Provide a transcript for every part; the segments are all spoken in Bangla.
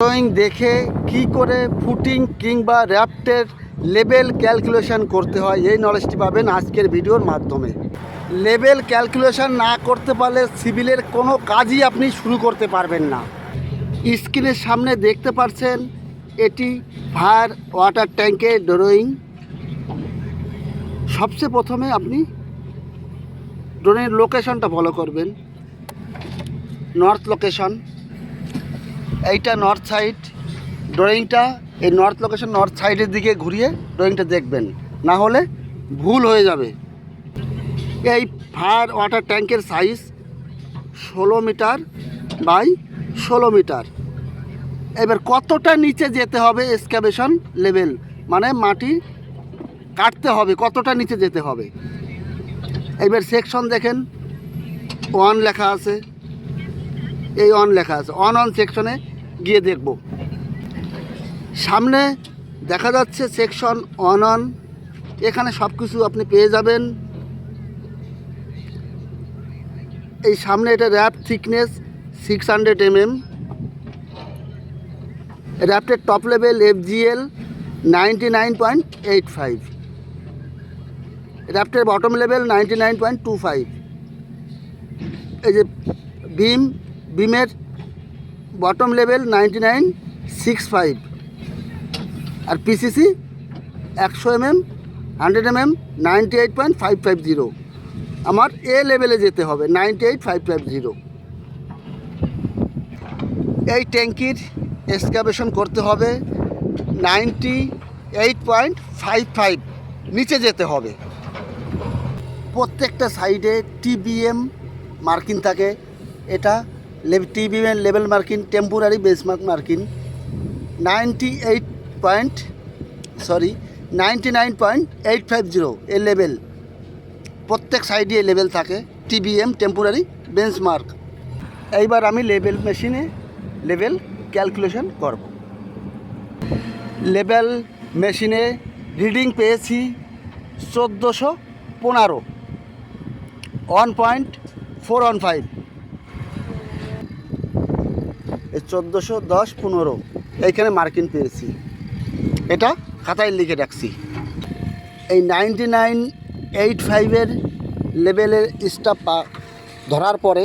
ড্রয়িং দেখে কি করে ফুটিং কিংবা র্যাপ্টের লেভেল ক্যালকুলেশন করতে হয়, এই নলেজটি পাবেন আজকের ভিডিওর মাধ্যমে। লেভেল ক্যালকুলেশন না করতে পারলে সিভিলের কোনো কাজই আপনি শুরু করতে পারবেন না। স্ক্রিনের সামনে দেখতে পাচ্ছেন এটি ফায়ার ওয়াটার ট্যাঙ্কের ড্রয়িং সবচেয়ে প্রথমে আপনি ড্রোনের লোকেশনটা ফলো করবেন। নর্থ লোকেশন এইটা নর্থ সাইড ড্রয়িংটা এই নর্থ লোকেশন নর্থ সাইডের দিকে ঘুরিয়ে ড্রয়িংটা দেখবেন। না হলে ভুল হয়ে যাবে। এই ফায়ার ওয়াটার ট্যাঙ্কের সাইজ ষোলো মিটার বাই ষোলো মিটার এবার কতটা নিচে যেতে হবে এক্সকাভেশন লেভেল মানে মাটি কাটতে হবে, কতটা নিচে যেতে হবে? এবার সেকশন দেখেন। ওয়ান লেখা আছে। এই অন লেখা আছে। অন অন সেকশনে গিয়ে দেখব। সামনে দেখা যাচ্ছে সেকশন অন অন এখানে সব কিছু আপনি পেয়ে যাবেন। এই সামনে এটা raft thickness six hundred MM র্যাপটের top level FGL ninety nine point eight five র্যাপটের bottom level ninety nine point two five এই যে বিম বিমের bottom level ninety nine, six five. আর পিসিসি একশো MM, hundred mm, ninety eight point five five zero. আমার এ লেভেলে যেতে হবে, ninety eight, five five zero. এই ট্যাঙ্কির এক্সকাভেশন করতে হবে, ninety eight point five five, নিচে যেতে হবে। প্রত্যেকটা সাইডে টিবিএম মার্কিন থাকে, এটা TBM level marking, temporary benchmark marking, ninety eight point, sorry, ninety nine point eight five zero এ লেভেল প্রত্যেক সাইডে এ লেভেল থাকে টিবিএম টেম্পোরারি বেঞ্চমার্ক এইবার আমি লেভেল মেশিনে লেভেল ক্যালকুলেশন করব। লেভেল মেশিনে রিডিং পেয়েছি চোদ্দোশো পনেরো, one point four one five এই চোদ্দোশো দশ পনেরো। এইখানে মার্কিন পেয়েছি। এটা খাতায় লিখে রাখছি। এই নাইনটি নাইন এইট ফাইভের লেভেলের স্টাফ পা ধরার পরে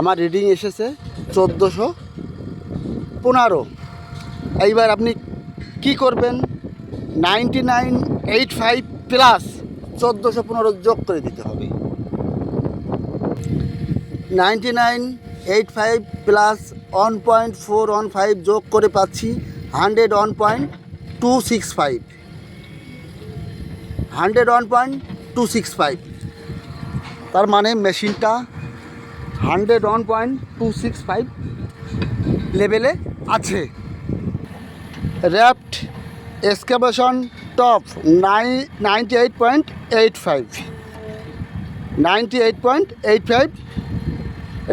আমার রিডিং এসেছে চোদ্দোশো পনেরো। এইবার আপনি কি করবেন? Ninety nine eight five plus চোদ্দোশো পনেরো যোগ করে দিতে হবে। Ninety nine eight five plus one point four one five যোগ করে পাচ্ছি hundred one point two six five hundred one point two six five তার মানে মেশিনটা hundred one point two six five লেভেলে আছে। Raft excavation top nine ninety eight point eight five ninety eight point eight five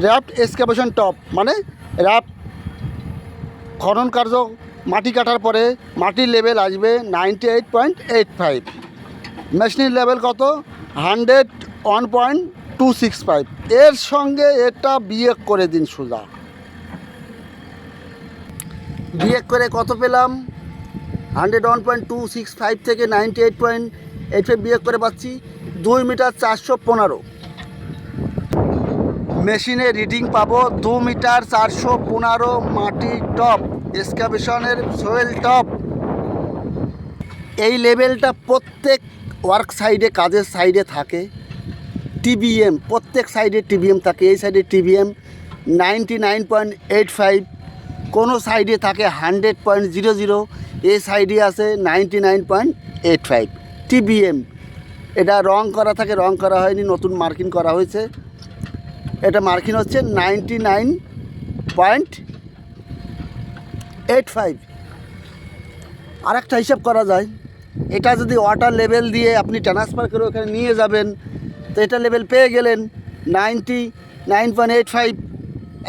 raft excavation top মানে র্যাপ খনন কার্য মাটি কাটার পরে মাটির লেভেল আসবে ninety eight point eight five মেশিনের লেভেল কত? Hundred one point two six five এর সঙ্গে এটা বিয়ে করে দিন সোজা। বিয়ে করে কত পেলাম? Hundred one point two six five থেকে ninety eight point eight five বিয়ে করে পাচ্ছি। দুই মিটার চারশো পনেরো। মেশিনে রিডিং পাবো দু মিটার চারশো পনেরো মাটি টপ, এক্সকাভেশনের সোয়েল টপ। এই লেভেলটা প্রত্যেক ওয়ার্ক সাইডে, কাজের সাইডে থাকে। টিবিএম, প্রত্যেক সাইডে টিবিএম থাকে। এই সাইডে TBM ninety nine point eight five, কোনো সাইডে থাকে হান্ড্রেড পয়েন্ট জিরো জিরো, এই সাইডে আছে ninety nine point eight five. TBM, এটা রং করা থাকে, রং করা হয়নি, নতুন মার্কিং করা হয়েছে। এটা মার্কিন হচ্ছে ninety nine point eight five. আরেকটা হিসাব করা যায়, এটা যদি ওয়াটার লেভেল দিয়ে আপনি ট্রান্সফার করে ওখানে নিয়ে যাবেন, তো এটা লেভেল পেয়ে গেলেন ninety nine point eight five.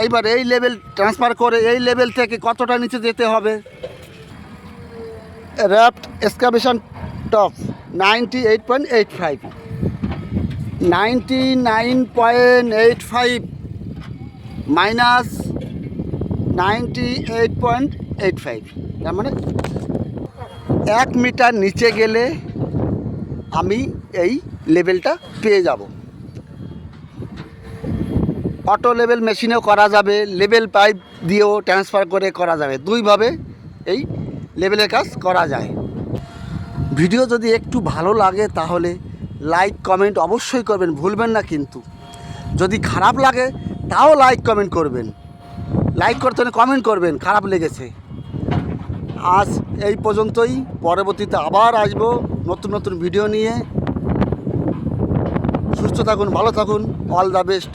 এইবার এই লেভেল ট্রান্সফার করে এই লেভেল থেকে কতটা নিচে যেতে হবে? Raft excavation top ninety eight point eight five. Ninety nine point eight five minus ninety eight point eight five. তার মানে এক মিটার নিচে গেলে আমি এই লেভেলটা পেয়ে যাব। অটো লেভেল মেশিনেও করা যাবে, লেভেল পাইপ দিয়েও ট্রান্সফার করে করা যাবে। দুইভাবে এই লেভেলের কাজ করা যায়। ভিডিও যদি একটু ভালো লাগে তাহলে লাইক কমেন্ট অবশ্যই করবেন, ভুলবেন না কিন্তু। যদি খারাপ লাগে, তাও লাইক কমেন্ট করবেন। লাইক করতে হলে কমেন্ট করবেন, খারাপ লেগেছে। আজ এই পর্যন্তই, পরবর্তীতে আবার আসব নতুন নতুন ভিডিও নিয়ে। সুস্থ থাকুন, ভালো থাকুন অল দ্য বেস্ট